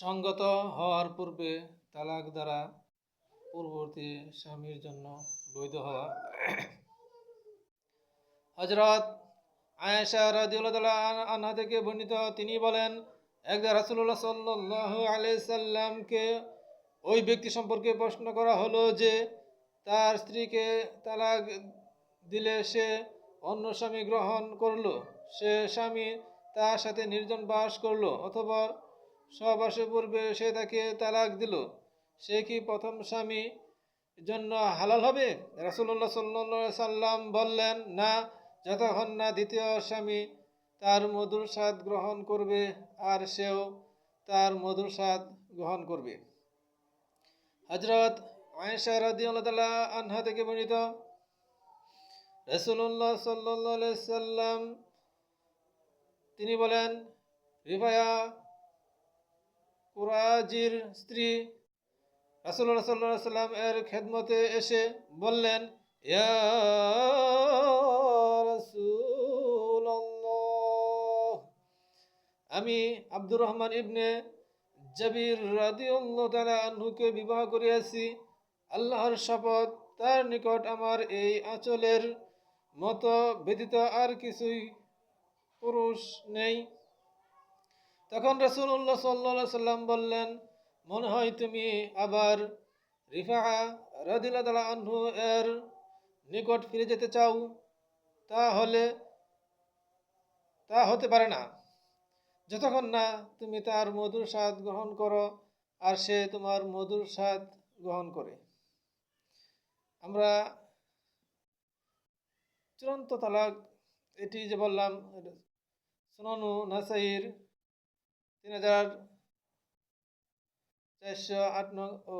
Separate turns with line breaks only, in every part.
সঙ্গত হওয়ার পূর্বে তালাক দ্বারা পূর্ববর্তী স্বামীর জন্য বৈধ হওয়া। হজরত আয়েশা রাদিউল্লাহ আনহা থেকে বর্ণিত, তিনি বলেন একবার রাসুল্লাহ সাল্লাহ আলাইসাল্লামকে ওই ব্যক্তি সম্পর্কে প্রশ্ন করা হলো যে, তার স্ত্রীকে তালাক দিলে সে অন্য স্বামী গ্রহণ করল, সে স্বামী তার সাথে নির্জন বাস করল, অথবা সহবাসের পূর্বে সে তাকে তালাক দিল। সে কি প্রথম স্বামী জন্য হালাল হবে? রাসুল্লাহ সাল্লা সাল্লাম বললেন, না, যতক্ষণ না দ্বিতীয় স্বামী তার মধুর স্বাদ গ্রহণ করবে, আর সেও তার মধুর স্বাদ গ্রহণ করবে। হজরত আয়েশা আনহা থেকে বর্ণিত রসুল্লাহ সাল্লাহ সাল্লাম, তিনি বলেন, রিফায়া কুরাজির স্ত্রী রাসুল্লাহ সাল্লাহ সাল্লাম এর খেদমতে এসে বললেন আমি আব্দুর রহমান ইবনে জাবির তাআলা আনহুকে বিবাহ করিয়াছি। আল্লাহর শপথ তার নিকট আমার এই আঁচলের মতো ব্যতীত আর কিছুই পুরুষ নেই। তখন রসুল্লাহ সাল্লা সাল্লাম বললেন, মনে হয় তুমি আবার রিফা রাদিল্লা আনহু এর নিকট ফিরে যেতে চাও, তাহলে তা হতে পারে না। যতক্ষণ না তুমি তার মধুর স্বাদ গ্রহণ করো আর সে তোমার মধুর স্বাদ গ্রহণ করে। আমরা চূড়ান্ত তালাক এটি যে বললাম সোনানু নাসাইর তিন হাজার চারশো আট নং ও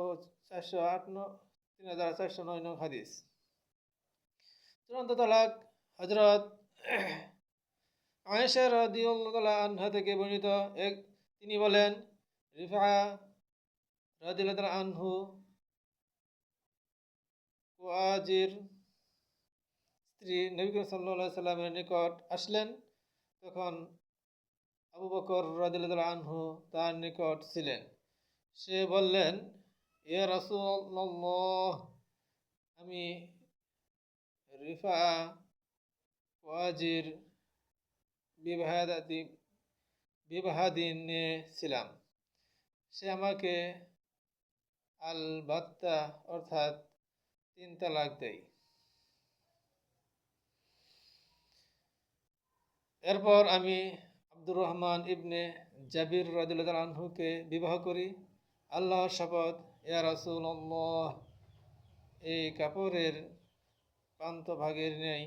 চারশো আট নং, তিন হাজার চারশো নয় নং হাদিস। চূড়ান্ত তালাক হজরত আয়েশা রাদিউল্লাহ আনহা থেকে বর্ণিত এক, তিনি বলেন, রিফা রাদিউল্লাহ আনহু ওয়াজির স্ত্রী নবী করিম সাল্লা সাল্লামের নিকট আসলেন। তখন আবু বকর রাদিল্লাহ আনহু তার নিকট ছিলেন। সে বললেন, এ রাসূলুল্লাহ, আমি রিফা, ওয়াজির, বিবাহাদি বিবাহাদিনে ছিলাম। সে আমাকে আল বাত্তা অর্থাৎ তিন তালাক দেয়। এরপর আমি আব্দুর রহমান ইবনে জাবির রাদিল্লাহ আনহুকে বিবাহ করি। আল্লাহর শপথ, ইয়া রাসূলুল্লাহ, এই কাপড়ের প্রান্ত ভাগের নেই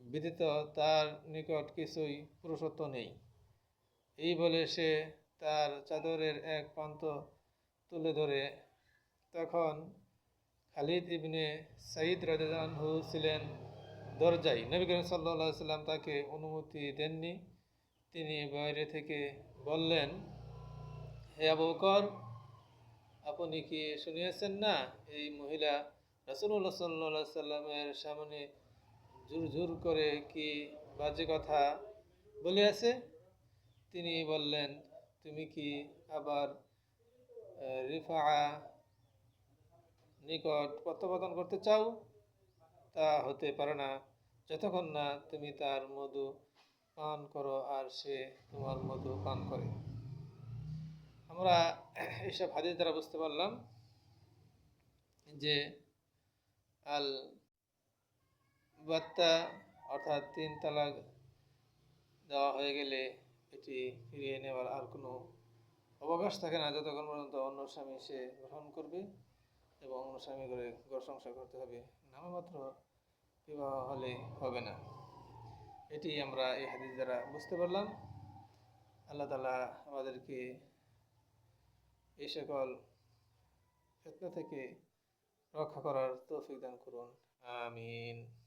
ব্যতীত তার নিকট কিছুই পুরুষত্ব নেই। এই বলে সে তার চাদরের এক প্রান্ত তুলে ধরে। তখন খালিদ ইবনে সাইদ রাজু ছিলেন দরজাই নবী করিম সাল্লা সাল্লাম তাকে অনুমতি দেননি। তিনি বাইরে থেকে বললেন, হে আবু আপনি কি শুনিয়েছেন না? এই মহিলা রাসুল্লাহ সাল্লা সাল্লামের সামনে ঝুর ঝুর করে কি বাজে কথা বলিয়াছে? তিনি বললেন, তুমি কি আবার রিফা নিকট প্রত্যাবর্তন করতে চাও? তা হতে পারে না। যতক্ষণ না তুমি তার মধু পান করো আর সে তোমার মধু পান করে। আমরা এইসব হাদিস দ্বারা বুঝতে পারলাম যে আল বাত্তা অর্থাৎ তিন তালাক দেওয়া হয়ে গেলে এটি ফিরিয়ে নেওয়ার আর কোনো অবকাশ থাকে না। যতক্ষণ পর্যন্ত অন্য স্বামী সে গ্রহণ করবে এবং অন্য স্বামী করে ঘর সংসার করতে হবে, নামমাত্র বিবাহ হলে হবে না। এটি আমরা এই হাদিস দ্বারা বুঝতে পারলাম। আল্লাহ তালা আমাদেরকে এই সকল ফেতনা থেকে রক্ষা করার তৌফিক দান করুন। আমিন।